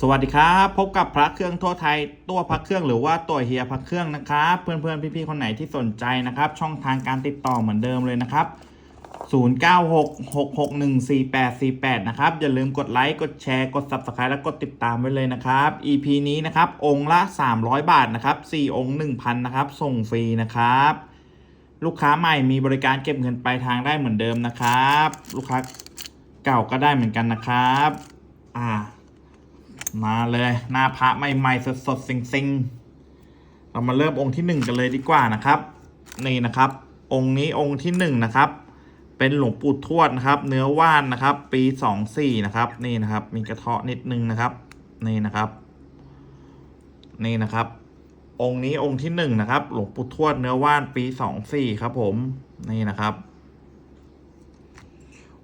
สวัสดีครับ พบกับพระเครื่องทั่วไทย ตัวพระเครื่องหรือว่าตัวเฮียพระเครื่องนะครับ เพื่อนๆพี่ๆคนไหนที่สนใจนะครับ ช่องทางการติดต่อเหมือนเดิมเลยนะครับ 0966614848 นะครับ อย่าลืมกดไลค์กดแชร์กด Subscribe และกดติดตามไว้เลยนะครับ EP นี้นะครับ องค์ละ 300 บาทนะครับ 4 องค์ 1,000 นะครับ ส่งฟรีนะครับ ลูกค้าใหม่มีบริการเก็บเงินปลายทางได้เหมือนเดิมนะครับ ลูกค้าเก่าก็ได้เหมือนกันนะครับ อ่า มาเลยหน้าพระใหม่ๆสดๆซิงๆ เรามาเริ่มองค์ที่หนึ่งกันเลยดีกว่านะครับ นี่นะครับ องค์นี้องค์ที่หนึ่งนะครับ เป็นหลวงปู่ทวดนะครับ เนื้อว่านนะครับ ปีสองสี่นะครับ นี่นะครับ มีกระเทาะนิดนึงนะครับ นี่นะครับ นี่นะครับ องค์นี้องค์ที่หนึ่งนะครับ หลวงปู่ทวดเนื้อว่านปีสองสี่ครับ ผม นี่นะครับ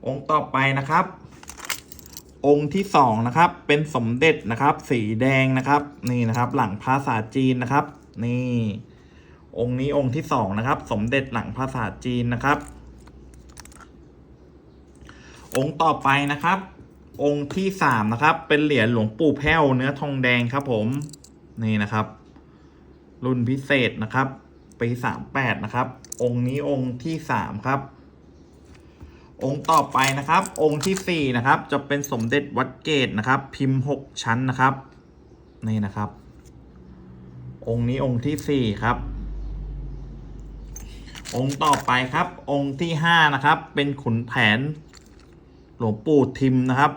องค์ต่อไปนะครับ องค์ที่สองนะครับเป็นสมเด็จนะครับ สีแดงนะครับนี่นะครับ หลังภาษาจีนนะครับ นี่ องค์นี้องค์ที่สองนะครับ สมเด็จหลังภาษาจีนนะครับ องค์ต่อไปนะครับ องค์ที่สามนะครับ เป็นเหรียญหลวงปู่แพ้วเนื้อทองแดงครับ ผมนี่นะครับ รุ่นพิเศษนะครับปีสามแปดนะครับ องค์นี้องค์ที่สามครับ องค์ต่อไปนะครับ องค์ที่สี่นะครับ จะเป็นสมเด็จวัดเกตนะครับ พิมพ์หกชั้นนะครับ นี่นะครับ องค์นี้องค์ที่สี่ครับ องค์ต่อไปครับ องค์ที่ห้านะครับ เป็นขุนแผน หลวงปู่ทิมนะครับ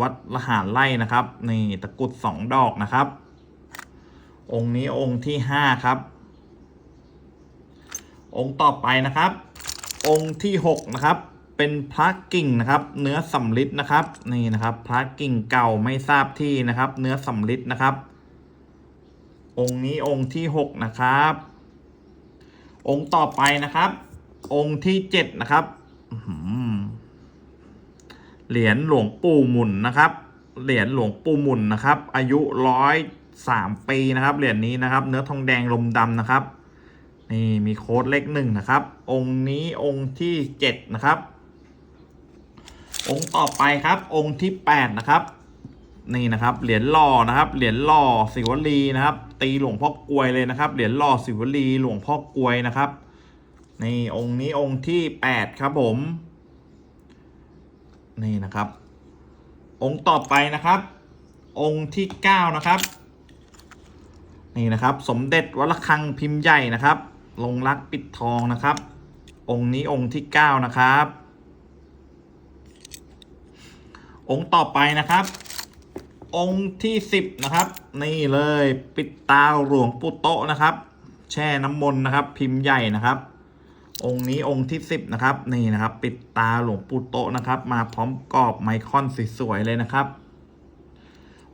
วัดละหารไร่นะครับ นี่ตะกุดสองดอกนะครับ องค์นี้องค์ที่ห้าครับ องค์ต่อไปนะครับ องค์ที่หกนะครับ เป็นพระกิ่งนะครับ เนื้อสำลิดนะครับนี่นะครับพระกิ่งเก่าไม่ทราบที่นะครับ เนื้อสำลิดนะครับ องค์นี้องค์ที่หกนะครับ องค์ต่อไปนะครับ องค์ที่เจ็ดนะครับเหรียญหลวงปู่หมุนนะครับ เหรียญหลวงปู่หมุนนะครับ อายุร้อยสามปีนะครับ เหรียญนี้นะครับ เนื้อทองแดงลมดำนะครับ นี่มีโค้ดเลขหนึ่งนะครับ องค์นี้องค์ที่เจ็ดนะครับ องค์ต่อไปครับ องค์ที่แปดนะครับนี่นะครับเหรียญหล่อนะครับเหรียญหล่อสิวลีนะครับ ตีหลวงพ่อกลวยเลยนะครับเหรียญหล่อสิวลีหลวงพ่อกลวยนะครับนี่องค์นี้องค์ที่แปดครับผม นี่นะครับ องค์ต่อไปนะครับ องค์ที่เก้านะครับ นี่นะครับ สมเด็จวัดระฆังพิมพ์ใหญ่นะครับ ลงรักปิดทองนะครับ องค์นี้องค์ที่เก้านะครับ องค์ต่อไปนะครับ องค์ที่สิบนะครับ นี่เลยปิดตาหลวงปู่โตะนะครับ แช่น้ำมนต์นะครับ พิมพ์ใหญ่นะครับ องค์นี้องค์ที่สิบนะครับ นี่นะครับ ปิดตาหลวงปู่โตะนะครับ มาพร้อมกรอบไมคอนสวยๆเลยนะครับ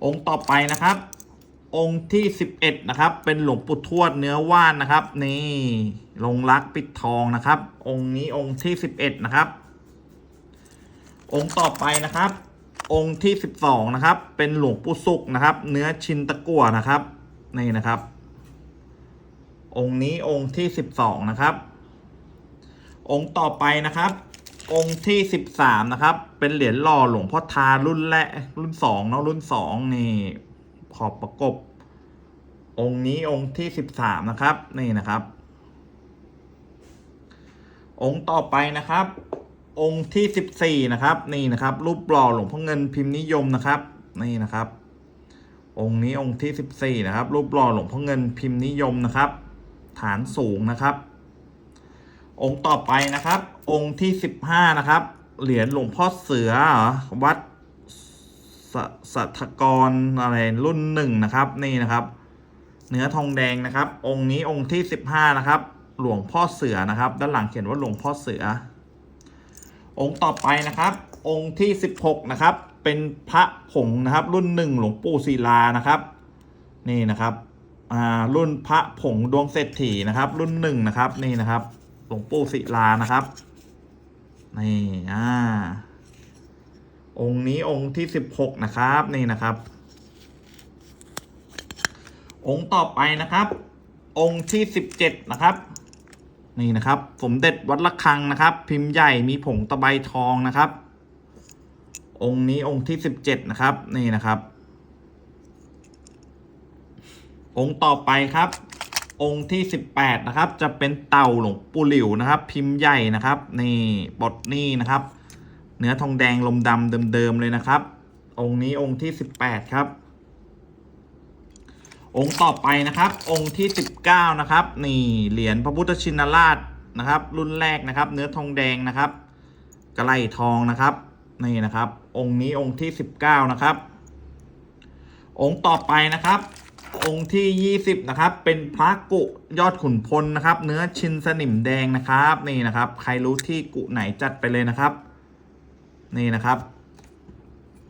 องค์ต่อไปนะครับ องค์ที่สิบเอ็ดนะครับ เป็นหลวงปู่ทวดเนื้อว่านนะครับ นี่ลงรักปิดทองนะครับ องค์นี้องค์ที่สิบเอ็ดนะครับองค์ต่อไปนะครับ องค์ที่สิบสองนะครับ เป็นหลวงปู่สุกนะครับ เนื้อชินตะกั่วนะครับ นี่นะครับ องค์นี้องค์ที่สิบสองนะครับ องค์ต่อไปนะครับ องค์ที่สิบสามนะครับ เป็นเหรียญหล่อหลวงพ่อทารุ่นแรกรุ่นสองเนาะรุ่นสองนี่ ขอบประกบ องค์นี้องค์ที่สิบสามนะครับ นี่นะครับ องค์ต่อไปนะครับ องค์ที่สิบสี่นะครับ นี่นะครับ รูปหล่อหลวงพ่อเงินพิมพ์นิยมนะครับ นี่นะครับ องค์นี้องค์ที่สิบสี่นะครับ รูปหล่อหลวงพ่อเงินพิมพ์นิยมนะครับ ฐานสูงนะครับ องค์ต่อไปนะครับ องค์ที่สิบห้านะครับ เหรียญหลวงพ่อเสือวัดสสัทกรอะไรรุ่นหนึ่งนะครับ นี่นะครับ เนื้อทองแดงนะครับ องค์นี้องค์ที่สิบห้านะครับ หลวงพ่อเสือนะครับ ด้านหลังเขียนว่าหลวงพ่อเสือ องค์ต่อไปนะครับ องค์ที่สิบหกนะครับ เป็นพระผงนะครับ รุ่นหนึ่งหลวงปู่ศิลานะครับ นี่นะครับอ่ารุ่นพระผงดวงเศรษฐีนะครับ รุ่นหนึ่งนะครับนี่นะครับ หลวงปู่ศิลานะครับนี่อ่าองค์นี้องค์ที่สิบหกนะครับนี่นะครับ องค์ต่อไปนะครับ องค์ที่สิบเจ็ดนะครับ นี่นะครับ สมเด็จวัดระฆังนะครับ พิมพ์ใหญ่มีผงตะไบทองนะครับ องค์นี้องค์ที่สิบเจ็ดนะครับ นี่นะครับ องค์ต่อไปครับ องค์ที่18นะครับ จะเป็นเต่าหลวงปู่หลิวนะครับ พิมพ์ใหญ่นะครับ นี่บทนี่นะครับ เนื้อทองแดงลมดำเดิมๆเลยนะครับ องค์นี้องค์ที่18ครับ องค์ต่อไปนะครับ องค์ที่ 19 นะครับ นี่เหรียญพระพุทธชินราชนะครับ รุ่นแรกนะครับ เนื้อทองแดงนะครับกระไลทองนะครับนี่นะครับ องค์นี้องค์ที่ 19 นะครับ องค์ต่อไปนะครับ องค์ที่ 20 นะครับ เป็นพระกุยอดขุนพลนะครับ เนื้อชินสนิมแดงนะครับ นี่นะครับ ใครรู้ที่กุไหนจัดไปเลยนะครับ นี่นะครับ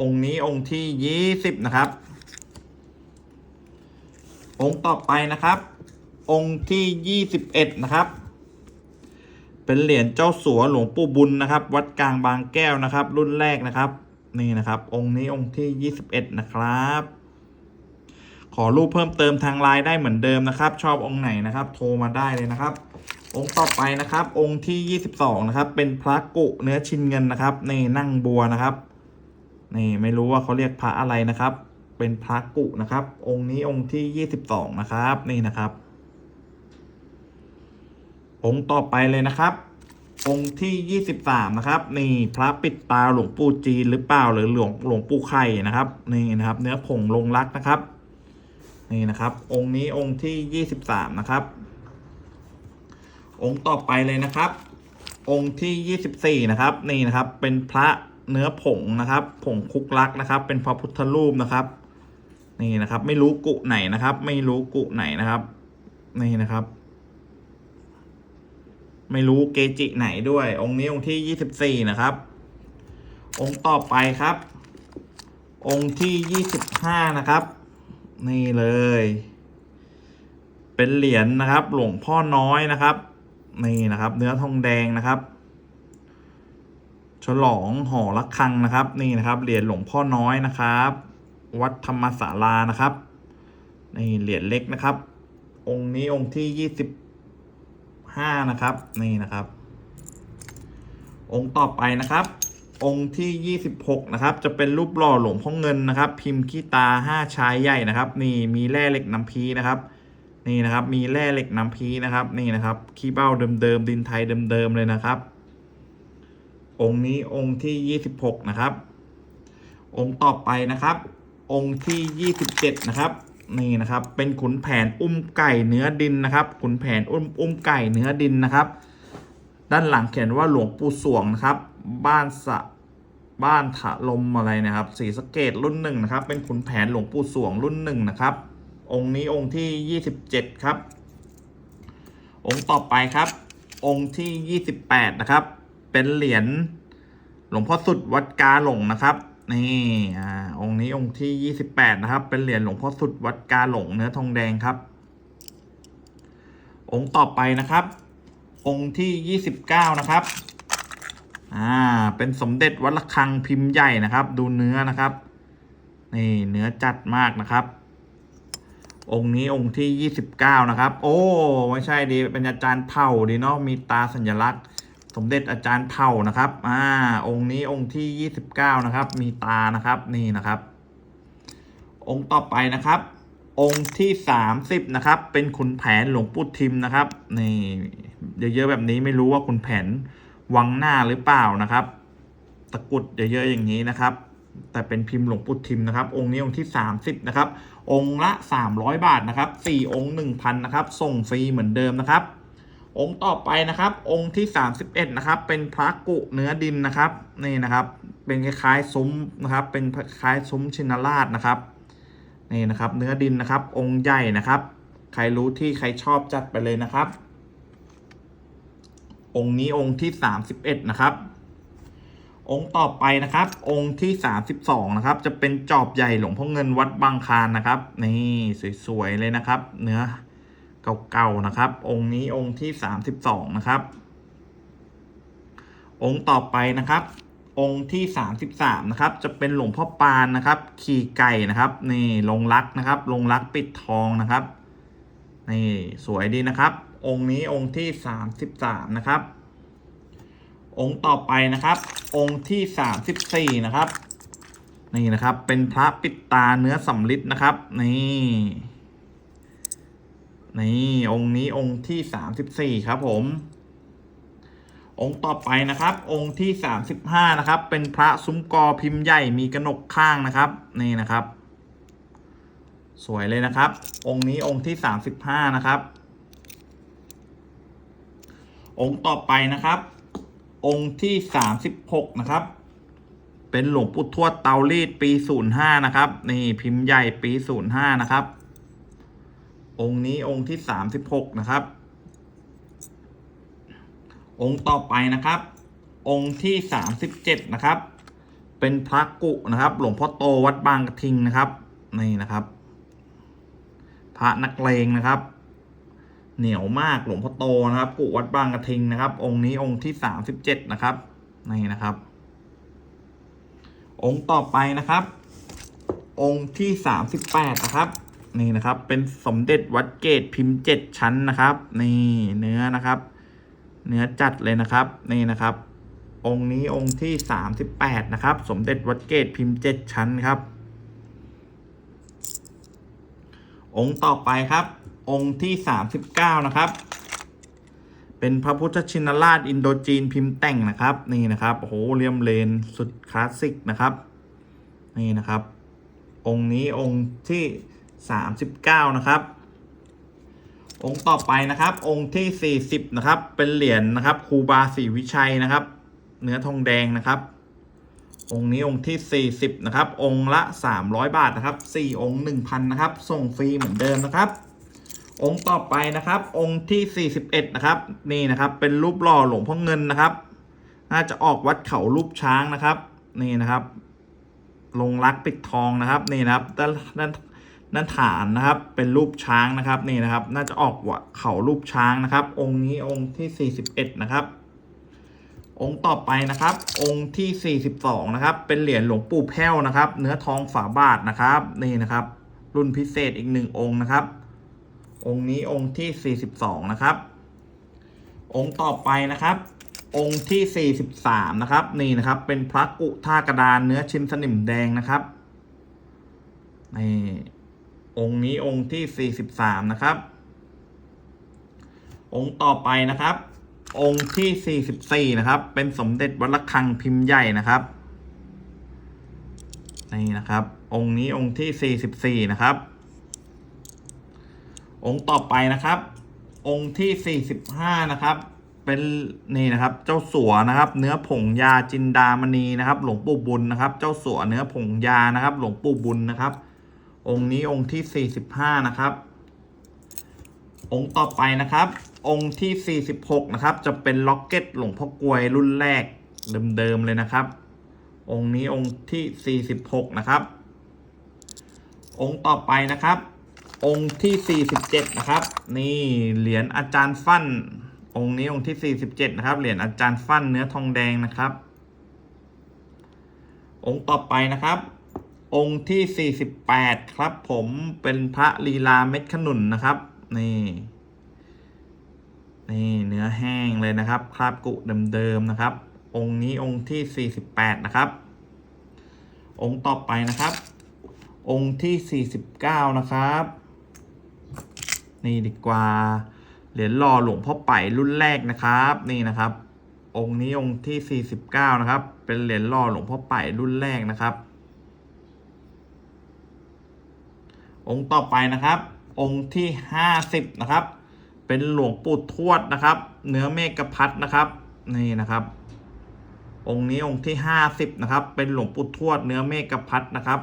องค์นี้องค์ที่ 20 นะครับ องค์ต่อไปนะครับ องค์ที่ 21 นะครับ เป็นเหรียญเจ้าสัวหลวงปู่บุญนะครับ วัดกลางบางแก้วนะครับ รุ่นแรกนะครับ นี่นะครับ องค์นี้องค์ที่ 21 นะครับ ขอรูปเพิ่มเติมทางไลน์ได้เหมือนเดิมนะครับ ชอบองค์ไหนนะครับ โทรมาได้เลยนะครับ องค์ต่อไปนะครับ องค์ที่ 22 นะครับ เป็นพระกุเนื้อชินเงินนะครับนี่นั่งบัวนะครับนี่ไม่รู้ว่าเขาเรียกพระอะไรนะครับ เป็นพระกุนะครับ องค์นี้องค์ที่ 22 นะครับ นี่นะครับ องค์ต่อไปเลยนะครับ องค์ที่ 23 นะครับ นี่พระปิดตาหลวงปู่จีนหรือเปล่าหรือหลวงหลวงปู่ไข่นะครับ นี่นะครับ เนื้อผงลงรักนะครับ นี่นะครับ องค์นี้องค์ที่ 23 นะครับ องค์ต่อไปเลยนะครับ องค์ที่ 24 นะครับ นี่นะครับ เป็นพระเนื้อผงนะครับ ผงคุกลักนะครับ เป็นพระพุทธรูปนะครับ นี่นะครับ ไม่รู้กุไหนนะครับ ไม่รู้กุไหนนะครับ นี่นะครับ ไม่รู้เกจิไหนด้วย องค์นี้องค์ที่24นะครับ องค์ต่อไปครับ องค์ที่25นะครับ นี่เลย เป็นเหรียญนะครับ หลวงพ่อน้อยนะครับ นี่นะครับ เนื้อทองแดงนะครับฉลองหอระฆังนะครับ นี่นะครับเหรียญหลวงพ่อน้อยนะครับ วัดธรรมศาลานะครับนี่เหรียญเล็กนะครับ องค์นี้องค์ที่ยี่สิบห้านะครับนี่นะครับ องค์ต่อไปนะครับ องค์ที่26นะครับ จะเป็นรูปหล่อหลวงพ่อเงินนะครับ พิมพ์ขี้ตา5ชายใหญ่นะครับ นี่มีแร่เหล็กน้ำพีนะครับ นี่นะครับ มีแร่เหล็กน้ำพีนะครับ นี่นะครับขี้เบ้าเดิมๆดินไทยเดิมๆเลยนะครับองค์นี้องค์ที่ 26 นะครับ องค์ต่อไปนะครับ องค์ที่ 27 นะครับ นี่นะครับ เป็นขุนแผนอุ้มไก่เนื้อดินนะครับขุนแผนอุ้มอุ้มไก่เนื้อดินนะครับ ด้านหลังเขียนว่าหลวงปู่สวงนะครับ บ้านสะบ้านถะลมอะไรนะครับสีสเกตรุ่นหนึ่งนะครับ เป็นขุนแผนหลวงปู่สวงรุ่นหนึ่งนะครับ องค์นี้องค์ที่ 27 ครับ องค์ต่อไปครับ องค์ที่ 28 นะครับ เป็นเหรียญหลวงพ่อสุดวัดกาหลงนะครับ นี่อ่าองค์นี้องค์ที่ 28 นะครับ เป็นเหรียญหลวงพ่อสุดวัดกาหลงเนื้อทองแดงครับ องค์ต่อไปนะครับ องค์ที่ 29 นะครับอ่าเป็นสมเด็จวัดระฆังพิมพ์ใหญ่นะครับ ดูเนื้อนะครับนี่เนื้อจัดมากนะครับ องค์นี้องค์ที่ 29 นะครับ โอ้ไม่ใช่ดีเป็นอาจารย์เผ่าดีเนาะมีตาสัญลักษณ์ สมเด็จอาจารย์เผ่านะครับ อ่า องค์นี้องค์ที่29นะครับ มีตานะครับ นี่นะครับ องค์ต่อไปนะครับ องค์ที่30นะครับ เป็นขุนแผนหลวงปู่ทิมนะครับ นี่ เยอะๆแบบนี้ไม่รู้ว่าขุนแผนวังหน้าหรือเปล่านะครับ ตะกุดเยอะๆอย่างนี้นะครับ แต่เป็นพิมพ์หลวงปู่ทิมนะครับ องค์นี้องค์ที่30นะครับ องค์ละ300บาทนะครับ4องค์1,000นะครับ ส่งฟรีเหมือนเดิมนะครับ องค์ต่อไปนะครับ องค์ที่ 31 นะครับ เป็นพระกุเนื้อดินนะครับ นี่นะครับ เป็นคล้ายๆซุ้มนะครับ เป็นคล้ายซุ้มชินราชนะครับ นี่นะครับ เนื้อดินนะครับ องค์ใหญ่นะครับ ใครรู้ที่ใครชอบจัดไปเลยนะครับ องค์นี้องค์ที่ 31 นะครับ องค์ต่อไปนะครับ องค์ที่ 32 นะครับ จะเป็นจอบใหญ่หลวงพ่อเงินวัดบางคลานนะครับ นี่สวยๆเลยนะครับ เนื้อ เก่าๆนะครับ องค์นี้องค์ที่32นะครับ องค์ต่อไปนะครับ องค์ที่33นะครับ จะเป็นหลวงพ่อปานนะครับ ขี่ไก่นะครับ นี่ลงรักนะครับ ลงรักปิดทองนะครับ นี่สวยดีนะครับ องค์นี้องค์ที่33นะครับ องค์ต่อไปนะครับ องค์ที่34นะครับ นี่นะครับ เป็นพระปิดตาเนื้อสำลิดนะครับ นี่ นี่องค์นี้องค์ที่สามสิบสี่ครับผม องค์ต่อไปนะครับ องค์ที่สามสิบห้านะครับ เป็นพระซุ้มกอพิมพ์ใหญ่มีกระหนกข้างนะครับ นี่นะครับ สวยเลยนะครับ องค์นี้องค์ที่สามสิบห้านะครับ องค์ต่อไปนะครับ องค์ที่สามสิบหกนะครับเป็นหลวงปู่ทวดเตารีดปีศูนย์ห้านะครับ นี่พิมพ์ใหญ่ปีศูนย์ห้านะครับ องค์นี้องค์ที่สามสิบหกนะครับ องค์ต่อไปนะครับ องค์ที่สามสิบเจ็ดนะครับ เป็นพระกุนะครับ หลวงพ่อโตวัดบางกระทิงนะครับนี่นะครับ พระนักเลงนะครับ เหนียวมากหลวงพ่อโตนะครับ กุวัดบางกระทิงนะครับ องค์นี้องค์ที่สามสิบเจ็ดนะครับนี่นะครับ องค์ต่อไปนะครับ องค์ที่สามสิบแปดนะครับ นี่นะครับ เป็นสมเด็จวัดเกตพิมพ์เจ็ดชั้นนะครับ นี่เนื้อนะครับ เนื้อจัดเลยนะครับ นี่นะครับ องค์นี้องค์ที่สามสิบแปดนะครับ สมเด็จวัดเกตพิมพ์เจ็ดชั้นครับ องค์ต่อไปครับ องค์ที่สามสิบเก้านะครับ เป็นพระพุทธชินราชอินโดจีนพิมพ์แต่งนะครับ นี่นะครับโอ้โหเลี่ยมเลนสุดคลาสสิกนะครับ นี่นะครับองค์นี้องค์ที่ สามสิบเก้านะครับ องค์ต่อไปนะครับ องค์ที่สี่สิบนะครับ เป็นเหรียญนะครับครูบาศรีวิชัยนะครับ เนื้อทองแดงนะครับ องค์นี้องค์ที่สี่สิบนะครับ องค์ละสามร้อยบาทนะครับสี่องค์หนึ่งพันนะครับ ส่งฟรีเหมือนเดิมนะครับองค์ต่อไปนะครับ องค์ที่ 41 นะครับ นี่นะครับ เป็นรูปหล่อหลวงพ่อเงินนะครับ น่าจะออกวัดเขารูปช้างนะครับ นี่นะครับ ลงรักปิดทองนะครับ นี่นะครับ ด้านด้าน นัฐานนะครับเป็นรูปช้างนะครับนี่นะครับ น่าจะออกวัดเขารูปช้างนะครับ องค์นี้องค์ที่ 41 นะครับ องค์ต่อไปนะครับ องค์ที่ 42 นะครับ เป็นเหรียญหลวงปู่แพ้วนะครับ เนื้อทองฝาบาทนะครับนี่นะครับ รุ่นพิเศษอีกหนึ่งองค์นะครับ องค์นี้องค์ที่ 42 นะครับ องค์ต่อไปนะครับองค์ที่ 43 นะครับ นี่นะครับ เป็นพระกุท่ากระดานเนื้อชิ้นสนิมแดงนะครับนี่ องค์นี้องค์ที่ 43 นะครับ องค์ต่อไปนะครับ องค์ที่ 44 นะครับ เป็นสมเด็จวัดระฆังพิมพ์ใหญ่นะครับ นี่นะครับ องค์นี้องค์ที่ 44 นะครับ องค์ต่อไปนะครับ องค์ที่ 45 นะครับเป็นนี่นะครับเจ้าสัวนะครับ เนื้อผงยาจินดามณีนะครับ หลวงปู่บุญนะครับ เจ้าสัวเนื้อผงยานะครับ หลวงปู่บุญนะครับ องค์นี้องค์ที่ 45 นะครับ องค์ต่อไปนะครับ องค์ที่ 46 นะครับ จะเป็นล็อกเก็ตหลวงพ่อกลวยรุ่นแรกเดิมๆเลยนะครับ องค์นี้องค์ที่ 46 นะครับ องค์ต่อไปนะครับ องค์ที่ 47 นะครับ นี่เหรียญอาจารย์ฟั่น องค์นี้องค์ที่ 47 นะครับ เหรียญอาจารย์ฟั่นเนื้อทองแดงนะครับ องค์ต่อไปนะครับ องค์ที่ 48 ครับ ผมเป็นพระลีลาเม็ดขนุนนะครับ นี่นี่เนื้อแห้งเลยนะครับ คราบกุเดิมๆนะครับ องค์นี้องค์ที่ 48 นะครับ องค์ต่อไปนะครับ องค์ที่ 49 นะครับ นี่ดีกว่าเหรียญหล่อหลวงพ่อไป่รุ่นแรกนะครับ นี่นะครับ องค์นี้องค์ที่ 49 นะครับ เป็นเหรียญหล่อหลวงพ่อไป่รุ่นแรกนะครับ องค์ต่อไปนะครับ องค์ที่ 50 นะครับ เป็นหลวงปู่ทวดนะครับ เนื้อเมฆพัดนะครับนี่นะครับ องค์นี้องค์ที่ 50 นะครับ เป็นหลวงปู่ทวดเนื้อเมฆพัดนะครับ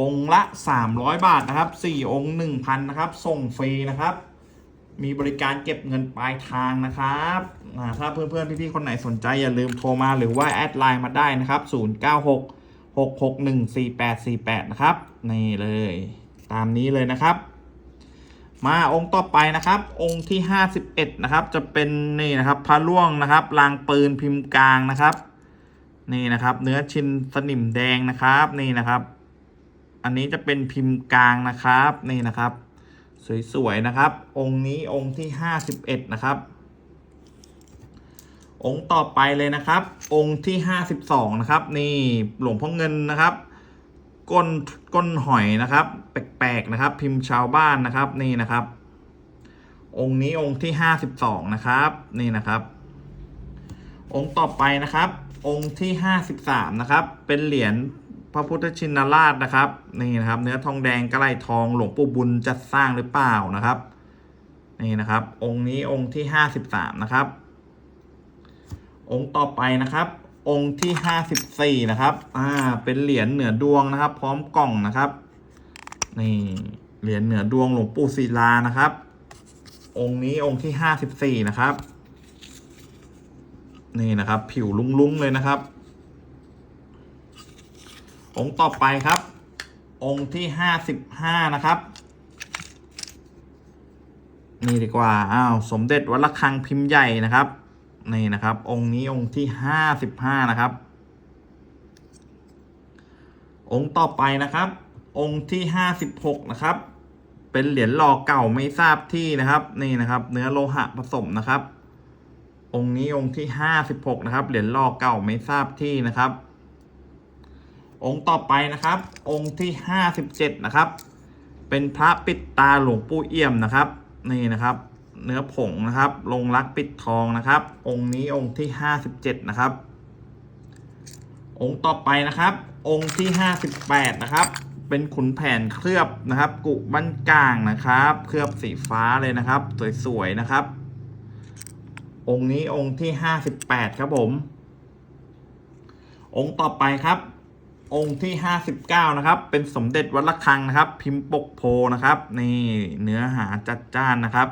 องค์ละ 300 บาทนะครับ 4 องค์ 1,000 นะครับ ส่งฟรีนะครับ มีบริการเก็บเงินปลายทางนะครับถ้าเพื่อนๆพี่ๆคนไหนสนใจอย่าลืมโทรมาหรือว่าแอดไลน์มาได้นะครับ 096 661 4848 นะครับ นี่เลยตามนี้เลยนะครับ มาองค์ต่อไปนะครับ องค์ที่ 51 นะครับ จะเป็นนี่นะครับพระล่วงนะครับรางปืนพิมพ์กลางนะครับ นี่นะครับ เนื้อชิ้นสนิมแดงนะครับนี่นะครับ อันนี้จะเป็นพิมพ์กลางนะครับนี่นะครับ สวยๆนะครับ องค์นี้องค์ที่ 51 นะครับ องค์ต่อไปเลยนะครับ องค์ที่ 52 นะครับ นี่หลวงพ่อเงินนะครับ ก้นก้นหอยนะครับ แปลกๆนะครับ พิมพ์ชาวบ้านนะครับนี่นะครับ องค์นี้องค์ที่ห้าสิบสองนะครับนี่นะครับ องค์ต่อไปนะครับ องค์ที่ห้าสิบสามนะครับ เป็นเหรียญพระพุทธชินราชนะครับนี่นะครับ เนื้อทองแดงกระไรทองหลวงปู่บุญจัดสร้างหรือเปล่านะครับ นี่นะครับ องค์นี้องค์ที่ห้าสิบสามนะครับ องค์ต่อไปนะครับ องค์ที่ห้าสิบสี่นะครับ อ่า เป็นเหรียญเหนือดวงนะครับ พร้อมกล่องนะครับ นี่เหรียญเหนือดวงหลวงปู่ศิลานะครับ องค์นี้องค์ที่ห้าสิบสี่นะครับ นี่นะครับ ผิวลุ้งๆเลยนะครับ องค์ต่อไปครับ องค์ที่ห้าสิบห้านะครับนี่ดีกว่า อ้าว สมเด็จวัดระฆังพิมพ์ใหญ่นะครับ นี่นะครับ องค์นี้องค์ที่ห้าสิบห้านะครับ องค์ต่อไปนะครับ องค์ที่ห้าสิบหกนะครับ เป็นเหรียญหล่อเก่าไม่ทราบที่นะครับ นี่นะครับ เนื้อโลหะผสมนะครับ องค์นี้องค์ที่ห้าสิบหกนะครับ เหรียญหล่อเก่าไม่ทราบที่นะครับ องค์ต่อไปนะครับ องค์ที่ห้าสิบเจ็ดนะครับ เป็นพระปิดตาหลวงปู่เอี่ยมนะครับ นี่นะครับ เนื้อผงนะครับ ลงรักปิดทองนะครับ องค์นี้องค์ที่ห้าสิบเจ็ดนะครับ องค์ต่อไปนะครับ องค์ที่ห้าสิบแปดนะครับ เป็นขุนแผนเคลือบนะครับ กุบั้นกลางนะครับ เคลือบสีฟ้าเลยนะครับ สวยๆนะครับ องค์นี้องค์ที่ห้าสิบแปดครับผม องค์ต่อไปครับองค์ที่ห้าสิบเก้านะครับ เป็นสมเด็จวัดระฆังนะครับ พิมพ์ปกโพนะครับ นี่เนื้อหาจัดจ้านนะครับ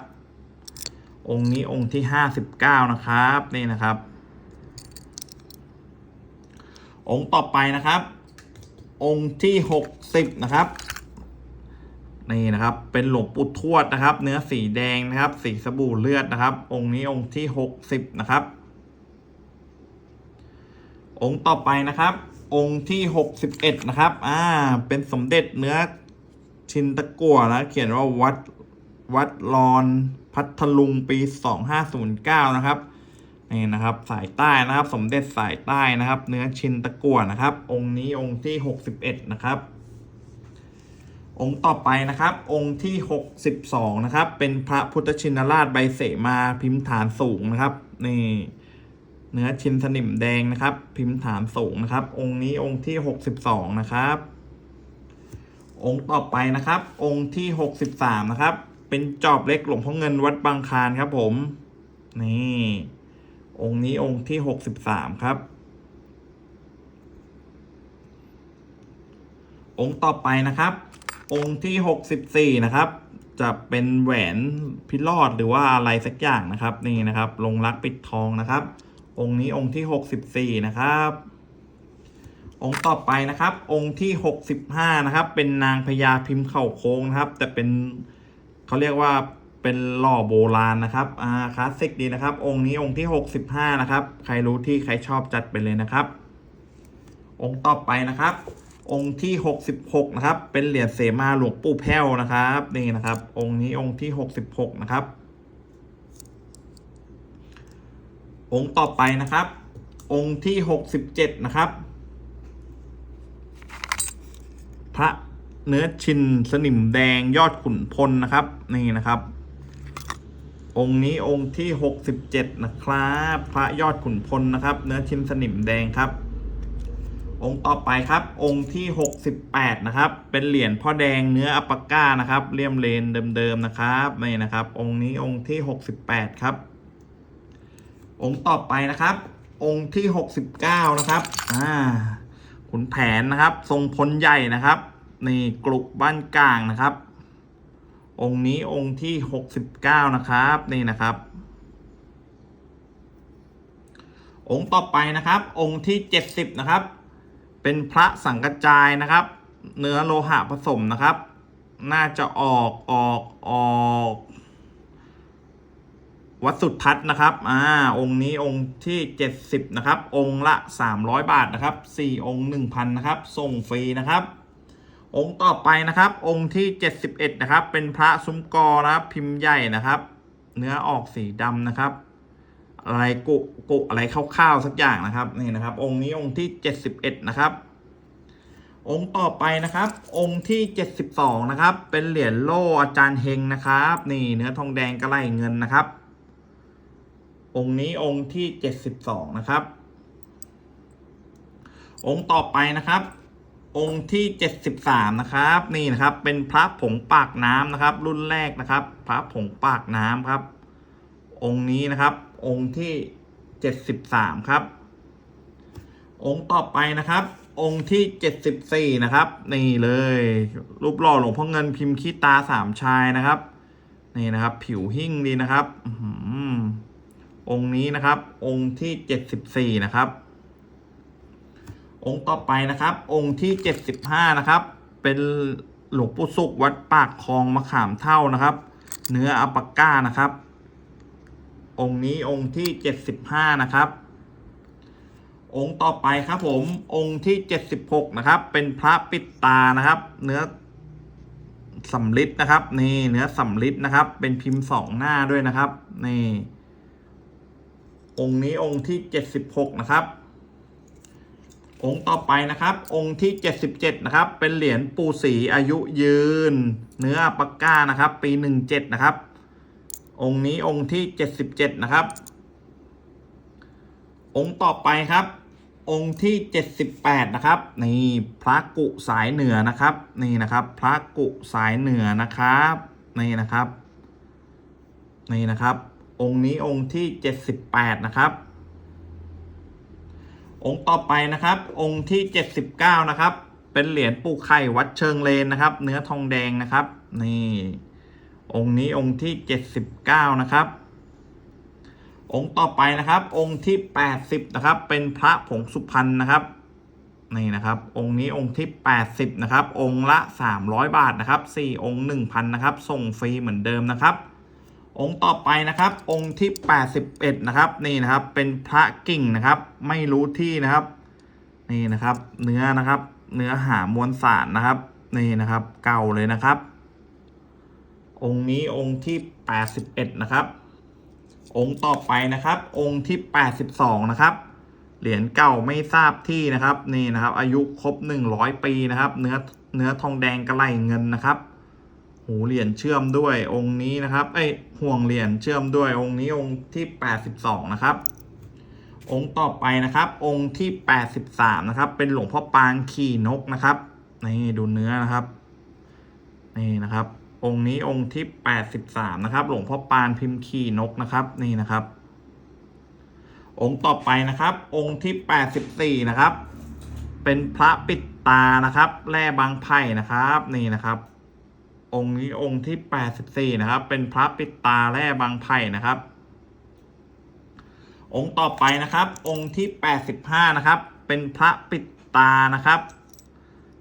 องค์นี้องค์ที่ห้าสิบเก้านะครับ นี่นะครับ องค์ต่อไปนะครับ องค์ที่หกสิบนะครับนี่นะครับ เป็นหลวงปู่ทวดนะครับ เนื้อสีแดงนะครับ สีสบู่เลือดนะครับ องค์นี้องค์ที่หกสิบนะครับ องค์ต่อไปนะครับ องค์ที่หกสิบเอ็ดนะครับ อ่า เป็นสมเด็จเนื้อชินตะกั่วนะเขียนว่าวัดวัดรอน พัทลุงปีสองห้าศูนย์เก้านะครับนี่นะครับสายใต้นะครับ สมเด็จสายใต้นะครับ เนื้อชินตะกั่วนะครับ องค์นี้องค์ที่หกสิบเอ็ดนะครับ องค์ต่อไปนะครับ องค์ที่หกสิบสองนะครับ เป็นพระพุทธชินราชใบเสมาพิมพ์ฐานสูงนะครับนี่เนื้อชินสนิมแดงนะครับ พิมพ์ฐานสูงนะครับ องค์นี้องค์ที่หกสิบสองนะครับ องค์ต่อไปนะครับ องค์ที่หกสิบสามนะครับ เป็นจอบเล็กหลวงพ่อเงินวัดบางคานครับผม นี่ องค์นี้องค์ที่หกสิบสามครับ องค์ต่อไปนะครับ องค์ที่หกสิบสี่นะครับ จะเป็นแหวนพิรอดหรือว่าอะไรสักอย่างนะครับ นี่นะครับ ลงรักปิดทองนะครับ องค์นี้องค์ที่หกสิบสี่นะครับองค์ต่อไปนะครับ องค์ที่หกสิบห้านะครับ เป็นนางพญาพิมพ์เข่าโค้งนะครับ แต่เป็น เขาเรียกว่าเป็นหล่อโบราณนะครับอ่าคลาสสิกดีนะครับ องค์นี้องค์ที่หกสิบห้านะครับ ใครรู้ที่ใครชอบจัดไปเลยนะครับ องค์ต่อไปนะครับ องค์ที่หกสิบหกนะครับ เป็นเหรียญเสมาหลวงปู่แพ้วนะครับ นี่นะครับ องค์นี้องค์ที่หกสิบหกนะครับ องค์ต่อไปนะครับ องค์ที่หกสิบเจ็ดนะครับ พระ เนื้อชินสนิมแดงยอดขุนพลนะครับ นี่นะครับ องค์นี้องค์ที่หกสิบเจ็ดนะครับ พระยอดขุนพลนะครับ เนื้อชินสนิมแดงครับ องค์ต่อไปครับ องค์ที่หกสิบแปดนะครับ เป็นเหรียญพ่อแดงเนื้ออัปาก้านะครับเลี่ยมเลนเดิมๆนะครับนี่นะครับ องค์นี้องค์ที่หกสิบแปดครับ องค์ต่อไปนะครับ องค์ที่หกสิบเก้านะครับอ่าขุนแผนนะครับ ทรงพลใหญ่นะครับ นี่กลุกบ้านกลางนะครับ องค์นี้องค์ที่หกสิบเก้านะครับ นี่นะครับ องค์ต่อไปนะครับ องค์ที่เจ็ดสิบนะครับ เป็นพระสังกจายนะครับ เนื้อโลหะผสมนะครับ น่าจะออกออกออกวัดสุทัศน์นะครับ อ่า องค์นี้องค์ที่เจ็ดสิบนะครับ องค์ละสามร้อยบาทนะครับสี่องค์หนึ่งพันนะครับ ส่งฟรีนะครับ องค์ต่อไปนะครับ องค์ที่เจ็ดสิบเอ็ดนะครับ เป็นพระซุ้มกอนะครับ พิมพ์ใหญ่นะครับ เนื้อออกสีดำนะครับ อะไรกุกุอะไรคร่าวๆสักอย่างนะครับนี่นะครับ องค์นี้องค์ที่เจ็ดสิบเอ็ดนะครับ องค์ต่อไปนะครับ องค์ที่ 72 นะครับ เป็นเหรียญโล่อาจารย์เฮงนะครับ นี่เนื้อทองแดงกระไหลเงินนะครับ องค์นี้องค์ที่ 72 นะครับ องค์ต่อไปนะครับ องค์ที่ 73 นะครับ นี่นะครับ เป็นพระผงปากน้ำนะครับ รุ่นแรกนะครับ พระผงปากน้ำครับ องค์นี้นะครับ องค์ที่ 73 ครับ องค์ต่อไปนะครับ องค์ที่ 74 นะครับ นี่เลย รูปหล่อหลวงพ่อเงินพิมพ์ขี้ตาสามชายนะครับ นี่นะครับ ผิวหิ่งดีนะครับอื้อหือองค์นี้นะครับ องค์ที่ 74 นะครับ องค์ต่อไปนะครับ องค์ที่ 75 นะครับ เป็นหลวงปู่สุขวัดปากคลองมะขามเท่านะครับ เนื้ออัปาก้านะครับ องค์นี้องค์ที่ 75 นะครับ องค์ต่อไปครับผมองค์ที่ 76 นะครับ เป็นพระปิดตานะครับ เนื้อสำลิดนะครับ นี่เนื้อสำลิดนะครับ เป็นพิมพ์สองหน้าด้วยนะครับ นี่ องค์นี้องค์ที่ 76 นะครับ องค์ต่อไปนะครับ องค์ที่ 77 นะครับ เป็นเหรียญปูสีอายุยืน เนื้ออัปาก้านะครับ ปี 17 นะครับ องค์นี้องค์ที่ 77 นะครับ องค์ต่อไปครับ องค์ที่ 78 นะครับ นี่พระกุสายเหนือนะครับ นี่นะครับ พระกุสายเหนือนะครับ นี่นะครับ นี่นะครับ องค์นี้องค์ที่ 78 นะครับ องค์ต่อไปนะครับ องค์ที่ 79 นะครับ เป็นเหรียญปูไข่วัดเชิงเลนนะครับ เนื้อทองแดงนะครับ นี่ องค์นี้องค์ที่ 79 นะครับ องค์ต่อไปนะครับ องค์ที่ 80 นะครับ เป็นพระผงสุพรรณนะครับนี่นะครับ องค์นี้องค์ที่ 80 นะครับ องค์ละ 300 บาทนะครับ4องค์ 1,000 นะครับ ส่งฟรีเหมือนเดิมนะครับ องค์ต่อไปนะครับ องค์ที่ 81 นะครับนี่นะครับเป็นพระกิ่งนะครับ ไม่รู้ที่นะครับ นี่นะครับ เนื้อนะครับ เนื้อหามวลสารนะครับ นี่นะครับ เก่าเลยนะครับ องค์นี้องค์ที่ 81 นะครับ องค์ต่อไปนะครับ องค์ที่ 82 นะครับเหรียญเก่าไม่ทราบที่นะครับ นี่นะครับ อายุครบ 100 ปีนะครับ เนื้อเนื้อทองแดงกระไหลเงินนะครับ หูเหรียญเชื่อมด้วยองค์นี้นะครับเอ้ห่วงเหรียญเชื่อมด้วยองค์นี้องค์ที่ 82 นะครับ องค์ต่อไปนะครับ องค์ที่ 83 นะครับ เป็นหลวงพ่อปางขี่นกนะครับนี่ดูเนื้อนะครับนี่นะครับ องค์นี้องค์ที่ 83 นะครับ หลวงพ่อปานพิมพ์ขี่นกนะครับนี่นะครับ องค์ต่อไปนะครับ องค์ที่ 84 นะครับ เป็นพระปิดตานะครับแร่บางไผ่นะครับนี่นะครับ องค์นี้องค์ที่ 84 นะครับ เป็นพระปิดตาแร่บางไผ่นะครับ องค์ต่อไปนะครับ องค์ที่ 85 นะครับ เป็นพระปิดตานะครับ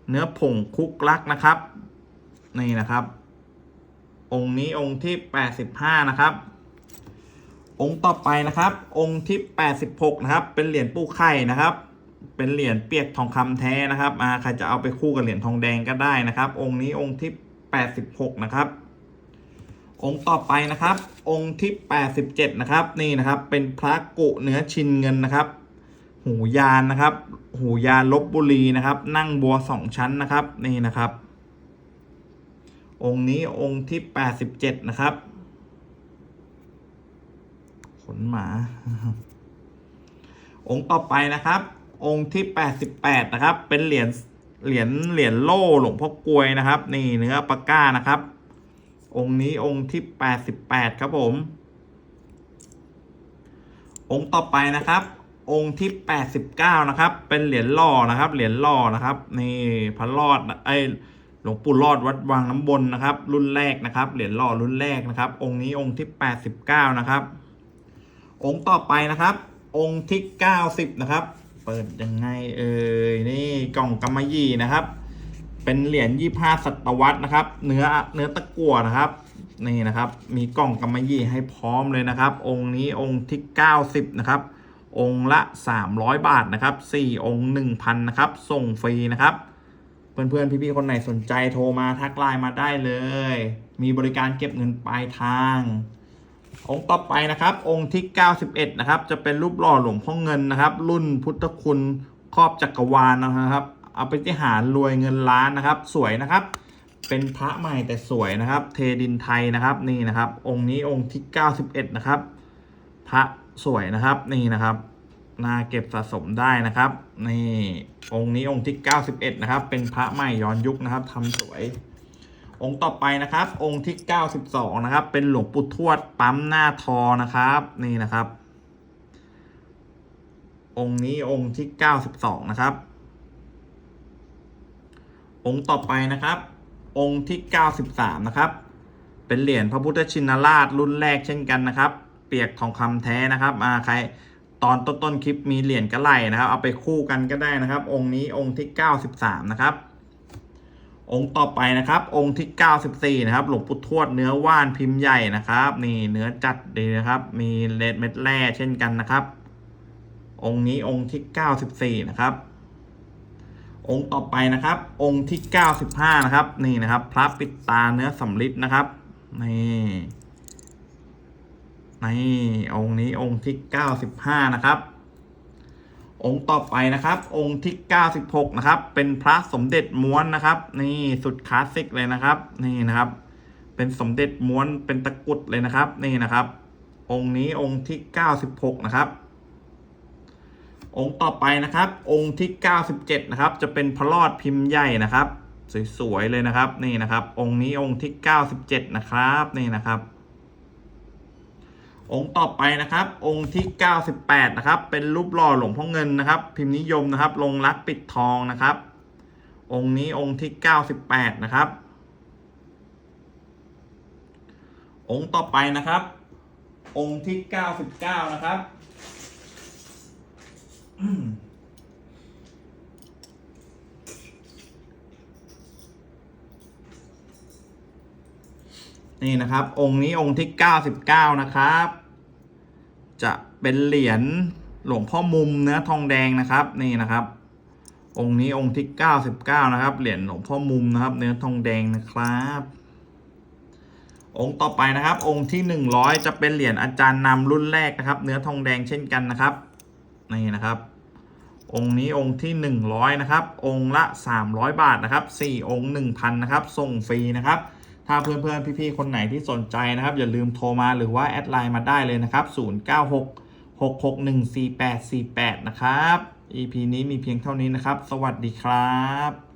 เนื้อผงคุกลักนะครับ นี่นะครับ องค์นี้องค์ที่ 85 นะครับ องค์ต่อไปนะครับ องค์ที่ 86 นะครับ เป็นเหรียญปูไข่นะครับเป็นเหรียญเปียกทองคำแท้นะครับอ่าใครจะเอาไปคู่กับเหรียญทองแดงก็ได้นะครับ องค์นี้องค์ที่ 86 นะครับ องค์ต่อไปนะครับ องค์ที่ 87 นะครับ นี่นะครับเป็นพระกุเนื้อชินเงินนะครับ หูยานนะครับ หูยานลบบุรีนะครับ นั่งบัวสองชั้นนะครับ นี่นะครับ องค์นี้องค์ที่ 87 นะครับ ขนหมา องค์ต่อไปนะครับ องค์ที่ 88 นะครับ เป็นเหรียญ เหรียญเหรียญโล่หลวงพ่อกลวยนะครับ นี่เนื้อปากก้านะครับ องค์นี้องค์ที่88ครับผม องค์ต่อไปนะครับ องค์ที่89นะครับ เป็นเหรียญล่อนะครับ เหรียญล่อนะครับ นี่พระรอดไอหลวงปู่รอดวัดวังน้ำบนนะครับ รุ่นแรกนะครับ เหรียญล่อรุ่นแรกนะครับ องค์นี้องค์ที่89นะครับ องค์ต่อไปนะครับ องค์ที่90นะครับ เปิดยังไงเอ่ยนี่กล่องกำมะหยี่นะครับ เป็นเหรียญยี่ห้าศตวรรษนะครับ เนื้อเนื้อตะกั่วนะครับนี่นะครับ มีกล่องกำมะหยี่ให้พร้อมเลยนะครับ องค์นี้องค์ที่ 90 นะครับ องค์ละ 300 บาทนะครับ 4 องค์ 1,000 นะครับ ส่งฟรีนะครับ เพื่อนๆ พี่ๆ คนไหนสนใจโทรมาทักไลน์มาได้เลย มีบริการเก็บเงินปลายทาง องค์ต่อไปนะครับ องค์ที่ 91 นะครับ จะเป็นรูปหล่อหลวงพ่อเงินนะครับ รุ่นพุทธคุณครอบจักรวาลนะครับ เอาไปที่หารรวยเงินล้านนะครับ สวยนะครับ เป็นพระใหม่แต่สวยนะครับ เทดินไทยนะครับนี่นะครับ องค์นี้องค์ที่ 91 นะครับ พระสวยนะครับนี่นะครับน่าเก็บสะสมได้นะครับนี่องค์นี้องค์ที่ 91 นะครับ เป็นพระใหม่ย้อนยุคนะครับทำสวย องค์ต่อไปนะครับ องค์ที่ 92 นะครับ เป็นหลวงปู่ทวดปั๊มหน้าทอนะครับ นี่นะครับ องค์นี้องค์ที่ 92 นะครับ องค์ต่อไปนะครับ องค์ที่ 93 นะครับ เป็นเหรียญพระพุทธชินราชรุ่นแรกเช่นกันนะครับ เปียกทองคำแท้นะครับอ่าใครตอนต้นต้นๆคลิปมีเหรียญกระไหลนะครับ เอาไปคู่กันก็ได้นะครับ องค์นี้องค์ที่ 93 นะครับ องค์ต่อไปนะครับ องค์ที่ 94 นะครับ หลวงปู่ทวดเนื้อว่านพิมพ์ใหญ่นะครับ นี่เนื้อจัดดีนะครับ มีเลดเม็ดแร่เช่นกันนะครับ องค์นี้องค์ที่ 94 นะครับ องค์ต่อไปนะครับ องค์ที่ 95 นะครับ นี่นะครับ พระปิดตาเนื้อสำริดนะครับ นี่นี่องค์นี้องค์ที่ 95 นะครับ องค์ต่อไปนะครับ องค์ที่ 96 นะครับ เป็นพระสมเด็จม้วนนะครับ นี่สุดคลาสสิกเลยนะครับ นี่นะครับ เป็นสมเด็จม้วนเป็นตะกุดเลยนะครับ นี่นะครับ องค์นี้องค์ที่ 96 นะครับ องค์ต่อไปนะครับ องค์ที่ 97 นะครับ จะเป็นพระรอดพิมพ์ใหญ่นะครับ สวยๆเลยนะครับ นี่นะครับ องค์นี้องค์ที่ 97 นะครับ นี่นะครับ องค์ต่อไปนะครับ องค์ที่ 98 นะครับ เป็นรูปหล่อหลวงพ่อเงินนะครับ พิมพ์นิยมนะครับ ลงรักปิดทองนะครับ องค์นี้องค์ที่ 98 นะครับ องค์ต่อไปนะครับ องค์ที่ 99 นะครับ นี่นะครับ องค์นี้องค์ที่ 99 นะครับ จะเป็นเหรียญหลวงพ่อมุมเนื้อทองแดงนะครับ นี่นะครับ องค์นี้องค์ที่ 99 นะครับ เหรียญหลวงพ่อมุมนะครับ เนื้อทองแดงนะครับ องค์ต่อไปนะครับ องค์ที่ 100 จะเป็นเหรียญอาจารย์นำรุ่นแรกนะครับ เนื้อทองแดงเช่นกันนะครับนี่นะครับ องค์นี้องค์ที่ 100 นะครับ องค์ละ 300 บาทนะครับ4องค์ 1,000 นะครับ ส่งฟรีนะครับ ถ้าเพื่อนๆพี่ๆคนไหนที่สนใจนะครับ อย่าลืมโทรมาหรือว่าแอดไลน์มาได้เลยนะครับ 096 661 4848 นะครับ EP นี้มีเพียงเท่านี้นะครับ สวัสดีครับ